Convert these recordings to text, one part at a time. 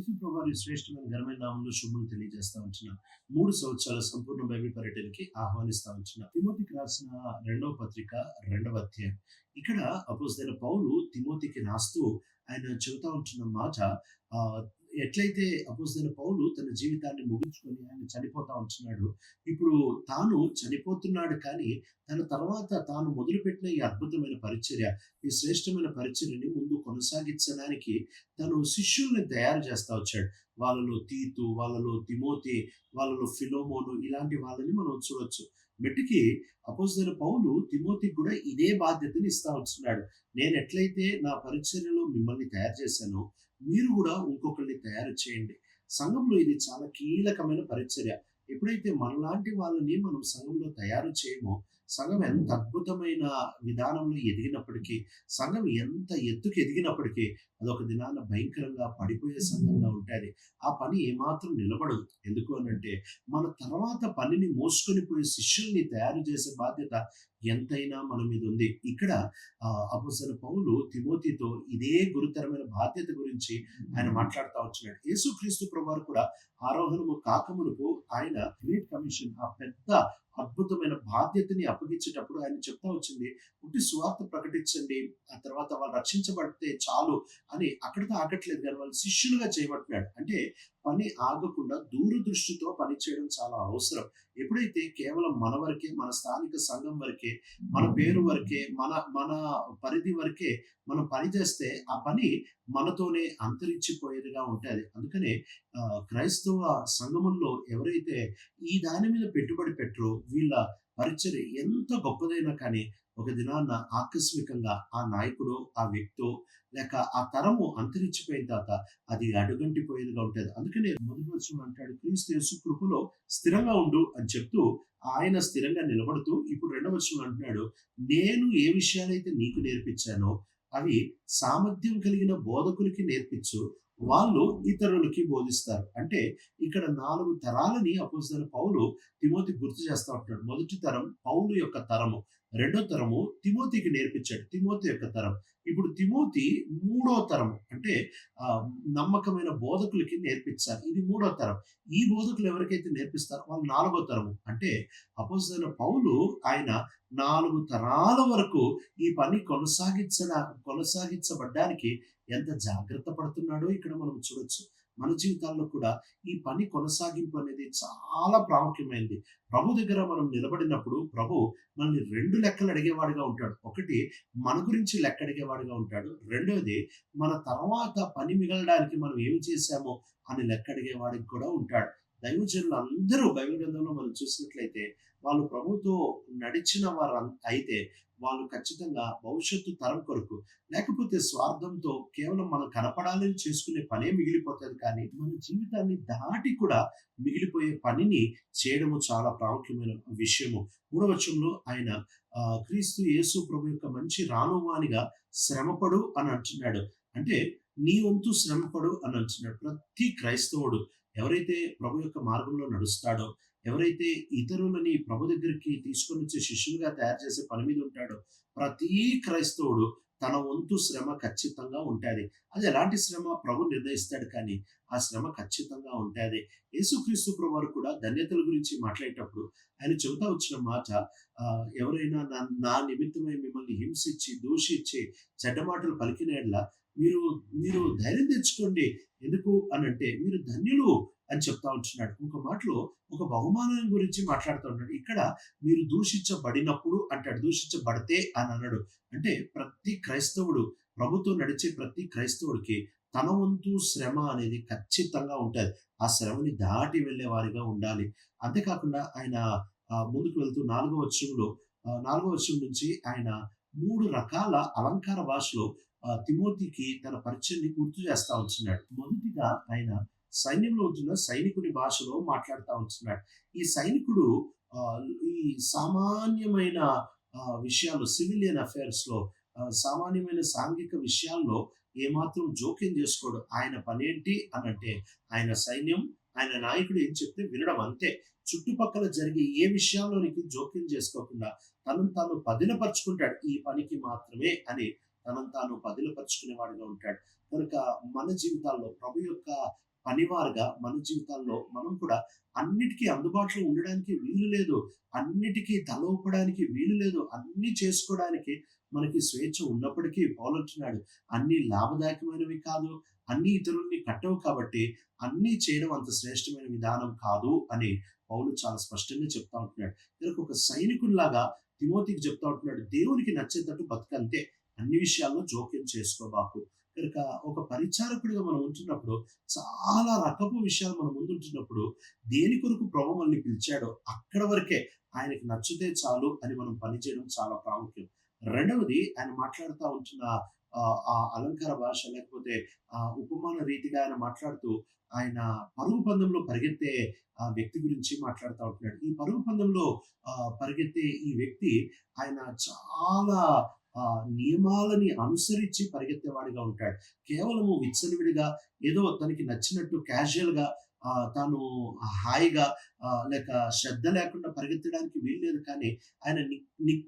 యేసు ప్రభావి శ్రేష్టమైన ఘనమైన నామంలో శుభములు తెలియజేస్తా వచ్చిన మూడు సంవత్సరాల సంపూర్ణ బైబిల్ పర్యటనకి ఆహ్వానిస్తా వచ్చిన తిమోతికి రాసిన రెండవ పత్రిక రెండవ అధ్యాయం. ఇక్కడ అపోజిన పౌలు తిమోతికి రాస్తూ ఆయన చెబుతా ఉంటున్న మాట ఆ, ఎట్లయితే అపోజిన పౌలు తన జీవితాన్ని ముగించుకొని ఆయన చనిపోతా ఉంటున్నాడు ఇప్పుడు తాను చనిపోతున్నాడు కానీ తన తర్వాత తాను మొదలుపెట్టిన ఈ అద్భుతమైన పరిచర్య ఈ శ్రేష్టమైన పరిచర్యని ముందు కొనసాగించడానికి తను శిష్యుల్ని తయారు చేస్తా వచ్చాడు. వాళ్ళలో తీతు వాళ్ళలో తిమోతి వాళ్ళలో ఫిలోమోను ఇలాంటి వాళ్ళని మనం చూడొచ్చు. మెట్టికి అపోజిన పౌలు తిమోతికి కూడా ఇదే బాధ్యతని ఇస్తా వస్తున్నాడు నేను ఎట్లయితే నా పరిచర్యలో మిమ్మల్ని తయారు చేశానో మీరు కూడా ఇంకొకరిని తయారు చేయండి. సంఘంలో ఇది చాలా కీలకమైన పరిచర్య. ఎప్పుడైతే మనలాంటి వాళ్ళని మనం సంఘంలో తయారు చేయమో సంఘం ఎంత అద్భుతమైన విధానంలో ఎదిగినప్పటికీ సంఘం ఎంత ఎత్తుకు ఎదిగినప్పటికీ అదొక దినాన భయంకరంగా పడిపోయే సంఘంగా ఉంటుంది. ఆ పని ఏమాత్రం నిలబడదు. ఎందుకు అనంటే మన తర్వాత పనిని మోసుకొని పోయే శిష్యుల్ని తయారు చేసే బాధ్యత ఎంతైనా మన మీద ఉంది. ఇక్కడ అపోసల పౌలు తిమోతితో ఇదే గురుతరమైన బాధ్యత గురించి ఆయన మాట్లాడుతూ వచ్చినాడు. యేసుక్రీస్తు ప్రభువారు కూడా ఆరోహణము కాకమునుకు ఆయన గ్రేట్ కమిషన్ ఆ పెద్ద అద్భుతమైన బాధ్యతని అప్పగించేటప్పుడు ఆయన చెప్తా వచ్చింది పుట్టి సువార్త ప్రకటించండి ఆ తర్వాత వాళ్ళు రక్షించబడితే చాలు అని అక్కడితో ఆగట్లేదు కానీ వాళ్ళు శిష్యులుగా చేయబడుతున్నాడు అంటే పని ఆగకుండా దూరదృష్టితో పని చేయడం చాలా అవసరం. ఎప్పుడైతే కేవలం మన వరకే మన స్థానిక సంఘం వరకే మన పేరు వరకే మన మన పరిధి వరకే మనం పని చేస్తే ఆ పని మనతోనే అంతరించిపోయేదిగా ఉంటుంది. అందుకనే ఆ, క్రైస్తవ సంఘముల్లో ఎవరైతే ఈ దాని మీద పెట్టుబడి పెట్టరో వీళ్ళ పరిచయం ఎంత గొప్పదైనా కానీ ఒక దినాన ఆకస్మికంగా ఆ నాయకుడు ఆ వ్యక్తో లేక ఆ తరము అంతరించిపోయిన తర్వాత అది అడుగంటిపోయేదిగా ఉంటుంది. అందుకనే మొదటి వచ్చిన అంటాడు క్రీస్తు యేసు కృపలో స్థిరంగా ఉండు అని చెప్తూ ఆయన స్థిరంగా నిలబడుతూ ఇప్పుడు రెండవ వచనం అంటున్నాడు నేను ఏ విషయాలైతే నీకు నేర్పించానో అవి సామర్థ్యం కలిగిన బోధకులకి నేర్పించు వాళ్ళు ఇతరులకి బోధిస్తారు. అంటే ఇక్కడ నాలుగు తరాలని అపోజిన పౌలు తిమోతి గుర్తు చేస్తా ఉంటున్నాడు. మొదటి తరం పౌలు యొక్క తరము. రెండో తరము తిమోతికి నేర్పించాడు. తిమోతి యొక్క తరం. ఇప్పుడు తిమోతి మూడో తరం అంటే ఆ, నమ్మకమైన బోధకులకి నేర్పించాలి. ఇది మూడో తరం. ఈ బోధకులు ఎవరికైతే నేర్పిస్తారో వాళ్ళు నాలుగో తరము. అంటే అపోజిన పౌలు ఆయన నాలుగు తరాల వరకు ఈ పని కొనసాగించడా కొనసాగించబడ్డానికి ఎంత జాగ్రత్త పడుతున్నాడో ఇక్కడ మనం చూడొచ్చు. మన జీవితాల్లో కూడా ఈ పని కొనసాగింపు అనేది చాలా ప్రాముఖ్యమైనది ప్రభు దగ్గర మనం నిలబడినప్పుడు ప్రభు మనల్ని రెండు లెక్కలు అడిగేవాడిగా ఉంటాడు. ఒకటి మన గురించి లెక్క అడిగేవాడిగా ఉంటాడు. రెండవది మన తర్వాత పని మిగలడానికి మనం ఏమి చేశామో అని లెక్క అడిగేవాడికి కూడా ఉంటాడు. దైవజనులు అందరూ బైబిల్ గ్రంథంలో మనం చూసినట్లయితే వాళ్ళు ప్రభుతో నడిచిన వారు అయితే వాళ్ళు ఖచ్చితంగా భవిష్యత్తు తరం కొరకు లేకపోతే స్వార్థంతో కేవలం మనం కనపడాలని చేసుకునే పనే మిగిలిపోతుంది కానీ మన జీవితాన్ని దాటి కూడా మిగిలిపోయే పనిని చేయడము చాలా ప్రాముఖ్యమైన విషయము. మూడవచంలో ఆయన క్రీస్తు యేసు ప్రభు యొక్క మంచి రానువానిగా శ్రమపడు అని అంటున్నాడు. అంటే నీ వంతు శ్రమపడు అని అంటున్నాడు. ప్రతి క్రైస్తవుడు ఎవరైతే ప్రభు యొక్క మార్గంలో నడుస్తాడో ఎవరైతే ఇతరులని ప్రభు దగ్గరికి తీసుకొని వచ్చే శిష్యులుగా తయారు చేసే పని మీద ఉంటాడో ప్రతి క్రైస్తవుడు తన వంతు శ్రమ ఖచ్చితంగా ఉంటుంది. అది ఎలాంటి శ్రమ? ప్రభు నిర్ణయిస్తాడు కానీ ఆ శ్రమ ఖచ్చితంగా ఉంటుంది. యేసుక్రీస్తు ప్రభు వారు కూడా ధన్యతల గురించి మాట్లాడేటప్పుడు ఆయన చెబుతా వచ్చిన మాట ఎవరైనా నా నా నిమిత్తమై మిమ్మల్ని హింసించి దూషించి చెడ్డ మాటలు పలికిన మీరు మీరు ధైర్యం తెచ్చుకోండి. ఎందుకు అని అంటే మీరు ధన్యులు అని చెప్తా ఉంటున్నాడు. ఒక మాటలో ఒక బహుమానం గురించి మాట్లాడుతూ ఉన్నాడు. ఇక్కడ మీరు దూషించబడినప్పుడు అంటాడు. దూషించబడితే అని అన్నాడు. అంటే ప్రతి క్రైస్తవుడు ప్రభుత్వం నడిచే ప్రతి క్రైస్తవుడికి తన వంతు శ్రమ అనేది ఖచ్చితంగా ఉంటుంది. ఆ శ్రమని దాటి వెళ్ళే వారిగా ఉండాలి. అంతేకాకుండా ఆయన ముందుకు వెళ్తూ నాలుగో వచ్చంలో నాలుగో వచ్చం నుంచి ఆయన మూడు రకాల అలంకార భాషలో తిమోతికి తన పరిచయాన్ని గుర్తు చేస్తా ఉంటున్నాడు మొదటిగా ఆయన సైన్యంలో ఉంటున్న సైనికుని భాషలో మాట్లాడుతూ ఉంటున్నాడు ఈ సైనికుడు ఈ సామాన్యమైన విషయాలు సివిలియన్ అఫైర్స్లో సామాన్యమైన సాంఘిక విషయాల్లో ఏమాత్రం జోక్యం చేసుకోడు. ఆయన పనేంటి అని అంటే ఆయన సైన్యం ఆయన నాయకుడు ఏం చెప్తే వినడం అంతే. చుట్టుపక్కల జరిగే ఏ విషయాల్లోనికి జోక్యం చేసుకోకుండా తనను తాను పదిలపరుచుకుంటాడు ఈ పనికి మాత్రమే అని తనను తాను పదిలపరుచుకునేవాడుగా ఉంటాడు కనుక మన జీవితాల్లో ప్రభు యొక్క పనివారుగా మన జీవితాల్లో మనం కూడా అన్నిటికీ అందుబాటులో ఉండడానికి వీలు లేదు. అన్నిటికీ తలవపడానికి వీలు లేదు. అన్ని చేసుకోవడానికి మనకి స్వేచ్ఛ ఉన్నప్పటికీ పౌలంటున్నాడు, అన్ని లాభదాయకమైనవి కాదు. అన్ని ఇతరుల్ని కట్టవు కాబట్టి అన్నీ చేయడం అంత శ్రేష్టమైన విధానం కాదు" అని పౌలు చాలా స్పష్టంగా చెప్తా ఉంటున్నాడు. కనుక ఒక సైనికుల్లాగా తిమోతికి చెప్తా ఉంటున్నాడు, "దేవునికి నచ్చేటట్టు బతుకంతే. అన్ని విషయాల్లో జోక్యం చేసుకోబాకు." కనుక ఒక పరిచారకుడిగా మనం ఉంటున్నప్పుడు చాలా రకపు విషయాలు మన ముందుంటున్నప్పుడు దేని కొరకు ప్రభు మనల్ని పిలిచాడో అక్కడ వరకే ఆయనకి నచ్చితే చాలు అని మనం పనిచేయడం చాలా ప్రాముఖ్యం. రెండవది ఆయన మాట్లాడుతూ ఉంటున్న ఆ అలంకార భాష లేకపోతే ఆ ఉపమాన రీతిగా ఆయన మాట్లాడుతూ ఆయన పరుగు పందెంలో పరిగెత్తే ఆ వ్యక్తి గురించి మాట్లాడుతూ ఉంటున్నాడు. ఈ పరుగు పందెంలో పరిగెత్తే ఈ వ్యక్తి ఆయన చాలా ఆ నియమాలని అనుసరించి పరిగెత్తేవాడిగా ఉంటాడు. కేవలము విచ్చలవిడిగా ఏదో తనకి నచ్చినట్టు క్యాజువల్గా తాను హాయిగా లేక శ్రద్ధ లేకుండా పరిగెత్తడానికి వీల్లేదు కానీ ఆయన ని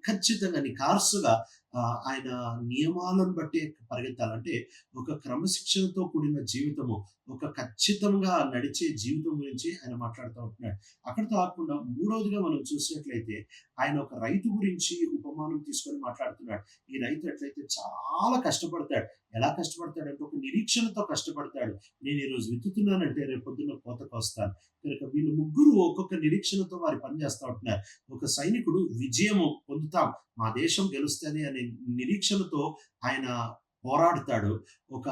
నికార్సుగా ఆయన నియమాలను బట్టి పరిగెత్తాలంటే ఒక క్రమశిక్షణతో కూడిన జీవితము, ఒక ఖచ్చితంగా నడిచే జీవితం గురించి ఆయన మాట్లాడుతూ ఉంటున్నాడు. అక్కడితో కాకుండా మూడవదిగా మనం చూసినట్లయితే ఆయన ఒక రైతు గురించి ఉపమానం తీసుకొని మాట్లాడుతున్నాడు. ఈ రైతు ఎట్లయితే చాలా కష్టపడతాడు. ఎలా కష్టపడతాడంటే ఒక నిరీక్షణతో కష్టపడతాడు. నేను ఈరోజు విత్తుతున్నానంటే రేపు పొద్దున్న కోతకొస్తాను. కనుక వీళ్ళు ముగ్గురు ఒక్కొక్క నిరీక్షణతో వారు పనిచేస్తూ ఉంటున్నారు. ఒక సైనికుడు విజయము పొందుతాం, మా దేశం గెలుస్తుంది అనే నిరీక్షణతో ఆయన పోరాడుతాడు. ఒక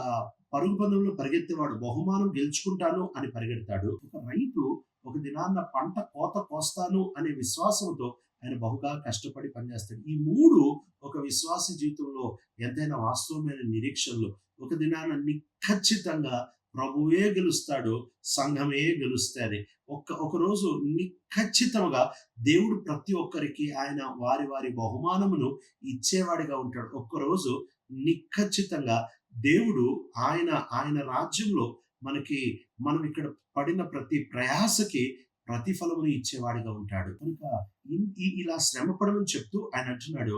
పరుగు పందెంలో పరిగెత్తేవాడు బహుమానం గెలుచుకుంటాను అని పరిగెడతాడు. ఒక రైతు ఒక దినాన్న పంట కోత కోస్తాను అనే విశ్వాసంతో ఆయన బహుగా కష్టపడి పనిచేస్తాడు. ఈ మూడు ఒక విశ్వాస జీవితంలో ఎంతైనా వాస్తవమైన నిరీక్షణలు. ఒక దినాన నిఖచ్చితంగా ప్రభువే గెలుస్తాడు. సంఘమే గెలుస్తుంది ఒక్క ఒకరోజు నిఖచ్చితంగా దేవుడు ప్రతి ఒక్కరికి ఆయన వారి వారి బహుమానమును ఇచ్చేవాడిగా ఉంటాడు. ఒక్కరోజు నిఖచ్చితంగా దేవుడు ఆయన ఆయన రాజ్యంలో మనకి మనం ఇక్కడ పడిన ప్రతి ప్రయాసకి ప్రతిఫలమును ఇచ్చేవాడిగా ఉంటాడు. కనుక ఇలా శ్రమపడమని చెప్తూ ఆయన అంటున్నాడు,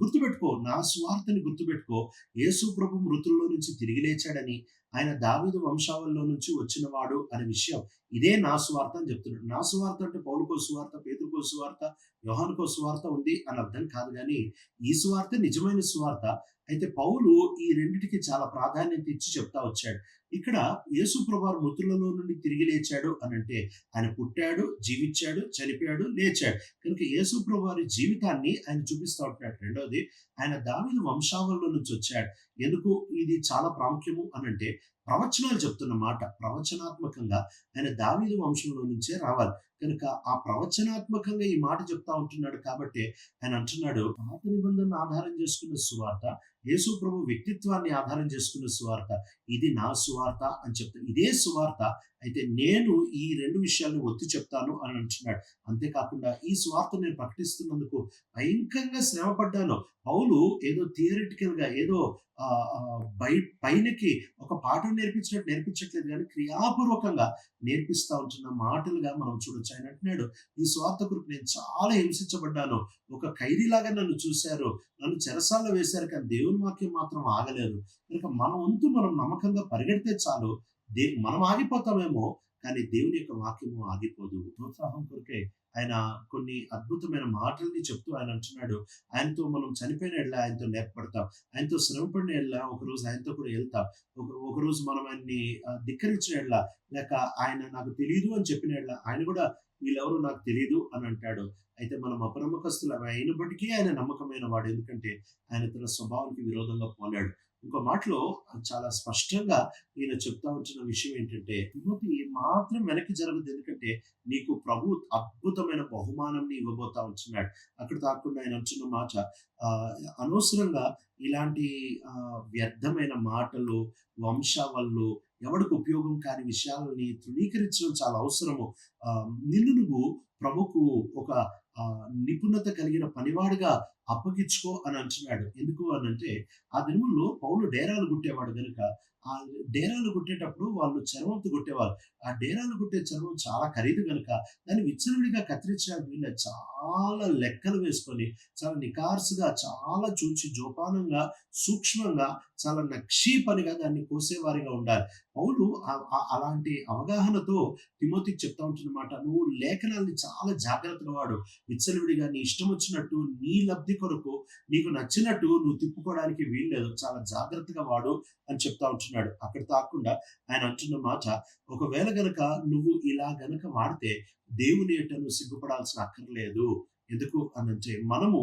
గుర్తుపెట్టుకో నా స్వార్థని గుర్తుపెట్టుకో. యేసు ప్రభు మృతుల్లో నుంచి తిరిగి లేచాడని, ఆయన దావిదు వంశావల్లో నుంచి వచ్చినవాడు అనే విషయం ఇదే నా స్వార్థ అని చెప్తున్నాడు. నా స్వార్థ అంటే పౌలుకో సువార్త, పేతురుకో సువార్త, యోహానుకో సువార్త ఉంది అని అర్థం కాదు కానీ ఈ స్వార్థ నిజమైన స్వార్థ అయితే పౌలు ఈ రెండిటికి చాలా ప్రాధాన్యత ఇచ్చి చెప్తా వచ్చాడు. ఇక్కడ యేసు ప్రభువారు మృతులలో నుండి తిరిగి లేచాడు అనంటే ఆయన పుట్టాడు, జీవించాడు, చనిపోయాడు, లేచాడు. కనుక యేసు ప్రభువారి జీవితాన్ని ఆయన చూపిస్తా ఉంటాడు రెండవది ఆయన దావిని వంశావళిలో నుంచి వచ్చాడు. ఎందుకు ఇది చాలా ప్రాముఖ్యము అనంటే ప్రవచనాలు చెప్తున్న మాట. ప్రవచనాత్మకంగా ఆయన దావీదు వంశంలో నుంచే రావాలి. కనుక ఆ ప్రవచనాత్మకంగా ఈ మాట చెప్తా ఉంటున్నాడు కాబట్టి ఆయన అంటున్నాడు, పాత నిబంధనను ఆధారం చేసుకున్న సువార్త, యేసు ప్రభు వ్యక్తిత్వాన్ని ఆధారం చేసుకున్న సువార్త. ఇది నా సువార్త అని చెప్తాను ఇదే సువార్త అయితే నేను ఈ రెండు విషయాలను ఒత్తి చెప్తాను అని అంటున్నాడు. అంతేకాకుండా ఈ సువార్త నేను ప్రకటిస్తున్నందుకు భయంకరంగా శ్రమపడ్డాను పౌలు ఏదో థియరిటికల్‌గా ఏదో బై పైనకి ఒక పాఠం నేర్పించినట్టు నేర్పించట్లేదు కానీ క్రియాపూర్వకంగా నేర్పిస్తా ఉంటున్న మాటలుగా మనం చూడొచ్చు. ఆయన అంటున్నాడు, "ఈ స్వార్థ కొరకు నేను చాలా హింసించబడ్డాను. ఒక ఖైదీలాగా నన్ను చూశారు నన్ను చెరసాల్లో వేశారు కానీ దేవుని వాక్యం మాత్రం ఆగలేదు." కనుక మన వంతు మనం నమ్మకంగా పరిగెడితే చాలు. దే మనం ఆగిపోతామేమో కానీ దేవుని యొక్క వాక్యము ఆగిపోదు. ప్రోత్సాహం కొరకే ఆయన కొన్ని అద్భుతమైన మాటల్ని చెప్తూ ఆయన అంటున్నాడు, ఆయనతో మనం చనిపోయిన యెడల ఆయనతో లేపబడతాం. ఆయనతో శ్రమపడిన యెడల ఒకరోజు ఆయనతో కూడా వెళ్తాం ఒక ఒకరోజు మనం ఆయన్ని ధిక్కరించిన యెడల లేక ఆయన నాకు తెలియదు అని చెప్పిన యెడల ఆయన కూడా వీళ్ళెవరు నాకు తెలియదు అని అంటాడు. అయితే మనం అప్రమకస్తులు అయినప్పటికీ ఆయన నమ్మకమైన వాడు. ఎందుకంటే ఆయన తన స్వభావానికి విరోధంగా పోలాడు ఇంకో మాటలో చాలా స్పష్టంగా ఈయన చెప్తా ఉంటున్న విషయం ఏంటంటే, తిమోతి మాత్రం వెనక్కి జరగదు ఎందుకంటే నీకు ప్రభు అద్భుతమైన బహుమానంని ఇవ్వబోతా ఉంటున్నాడు. అక్కడ కాకుండా ఆయన అంటున్న మాట అనవసరంగా ఇలాంటి వ్యర్థమైన మాటలు, వంశావళ్ళు ఎవడికి ఉపయోగం కాని విషయాలని తృణీకరించడం చాలా అవసరము. నిన్ను నువ్వు ప్రభుకు ఒక నిపుణత కలిగిన పనివాడుగా అప్పగించుకో అని అంటున్నాడు. ఎందుకు అని అంటే ఆ దినముల్లో పౌలు డేరాలు గుట్టేవాడు కనుక ఆ డేరాలు గుట్టేటప్పుడు వాళ్ళు చర్మంతో గుట్టేవారు ఆ డేరాలు గుట్టే చర్మం చాలా ఖరీదు కనుక దాన్ని విచ్చలవిడిగా కత్తిరించడానికి వీళ్ళ చాలా లెక్కలు వేసుకొని చాలా నికార్సుగా చాలా చూచి జోపానంగా సూక్ష్మంగా చాలా నక్షీ పనిగా దాన్ని కోసేవారిగా ఉండాలి. పౌలు ఆ- అలాంటి అవగాహనతో తిమోతికి చెప్తా ఉంటున్నమాట నువ్వు లేఖనాల్ని చాలా జాగ్రత్తగా వాడు. విచ్చలవిడిగా నీ ఇష్టం వచ్చినట్టు నీ లబ్ధి కొరకు నీకు నచ్చినట్టు నువ్వు తిప్పుకోవడానికి వీల్లేదు. చాలా జాగ్రత్తగా వాడు అని చెప్తా ఉంటున్నాడు. అక్కడ తాకుండా ఆయన అంటున్న మాట ఒకవేళ గనక నువ్వు ఇలా గనక వాడితే దేవుని ఎట నువ్వు సిగ్గుపడాల్సిన అక్కర్లేదు. ఎందుకు అనంటే మనము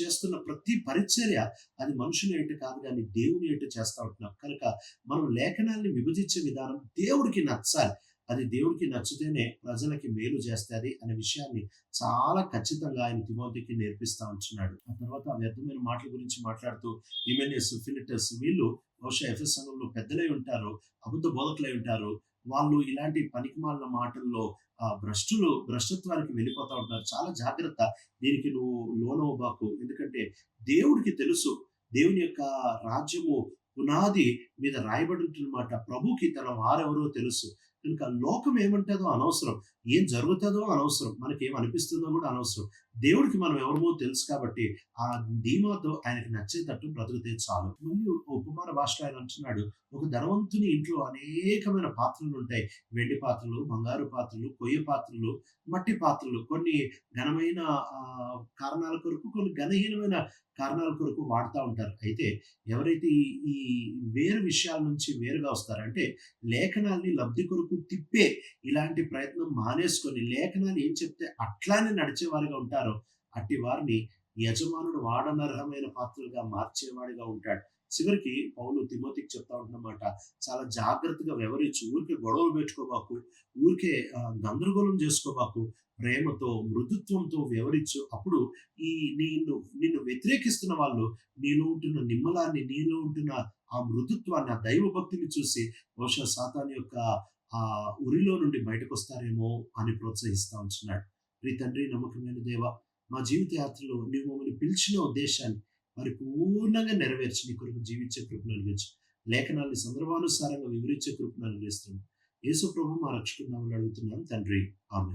చేస్తున్న ప్రతి పరిచర్య అది మనుషుని ఏంటి కాదు కానీ దేవుని ఏంటి చేస్తూ ఉంటున్నాం. కనుక మనం లేఖనాన్ని విభజించే విధానం దేవుడికి నచ్చాలి. అది దేవుడికి నచ్చితేనే ప్రజలకి మేలు చేస్తుంది అనే విషయాన్ని చాలా ఖచ్చితంగా ఆయన తిమోతికి నేర్పిస్తా ఉంటున్నాడు. ఆ తర్వాత వ్యర్థమైన మాటల గురించి మాట్లాడుతూ ఇమెనియస్ ఫిలిటస్ వీళ్ళు బహుశా ఎఫ్ఎస్ సంఘంలో పెద్దలై ఉంటారు అబుద్ధ బోధకులై ఉంటారు వాళ్ళు ఇలాంటి పనికిమాలిన మాటల్లో ఆ భ్రష్టులు భ్రష్టత్వానికి వెళ్ళిపోతా ఉంటారు చాలా జాగ్రత్త. దీనికి నువ్వు లోనవ్వబాకు. ఎందుకంటే దేవుడికి తెలుసు. దేవుని యొక్క రాజ్యము పునాది మీద రాయబడి ఉంటున్నమాట. ప్రభుకి తన వారెవరో తెలుసు. కనుక లోకం ఏమంటుందో అనవసరం. ఏం జరుగుతుందో అనవసరం. మనకి ఏం అనిపిస్తుందో కూడా అనవసరం. దేవుడికి మనం ఎవరమో తెలుసు కాబట్టి ఆ ధీమాతో ఆయనకి నచ్చేటట్టు బ్రతికితే చాలు. మళ్ళీ ఉపమాన భాషలో ఆయన అంటున్నాడు ఒక ధనవంతుని ఇంట్లో అనేకమైన పాత్రలు ఉంటాయి. వెండి పాత్రలు బంగారు పాత్రలు కొయ్య పాత్రలు మట్టి పాత్రలు. కొన్ని ఘనమైన ఆ, కారణాల కొరకు కొన్ని ఘనహీనమైన కారణాల కొరకు వాడుతూ ఉంటారు. అయితే ఎవరైతే ఈ ఈ వేరు విషయాల నుంచి వేరుగా వస్తారంటే లేఖనాల్ని లబ్ధి కొరకు తిప్పే ఇలాంటి ప్రయత్నం మానేసుకొని లేఖనాలు ఏం చెప్తే అట్లానే నడిచేవారుగా ఉంటారో అట్టి వారిని యజమానుడు వాడనర్హమైన పాత్రలుగా మార్చేవాడిగా ఉంటాడు. చివరికి పౌలు తిమోతికి చెప్తా ఉంటున్నమాట చాలా జాగ్రత్తగా వ్యవరించి ఊరికే గొడవలు పెట్టుకోబాకు ఊరికే గందరగోళం చేసుకోబాకు ప్రేమతో మృదుత్వంతో వివరించు అప్పుడు ఈ నిన్ను నిన్ను వ్యతిరేకిస్తున్న వాళ్ళు నీలో ఉంటున్న నిమ్మలాన్ని నీలో ఉంటున్న ఆ మృదుత్వాన్ని ఆ దైవ భక్తిని చూసి బహుశా సాతాన్ యొక్క ఆ ఉరిలో నుండి బయటకు వస్తారేమో అని ప్రోత్సహిస్తా ఉంటున్నాడు. ప్రీ తండ్రి నమ్మకమైన దేవ మా జీవిత యాత్రలో నీవు మమ్మల్ని పిలిచిన ఉద్దేశాన్ని మరి పూర్ణంగా నెరవేర్చి నీ కొరకు జీవించే కృపను అనుగ్రహించు. లేఖనాన్ని సందర్భానుసారంగా వివరించే కృపను అనుగ్రహిస్తున్నాం యేసు ప్రభు మా రక్షకున్నామని అడుగుతున్నాం తండ్రి ఆమె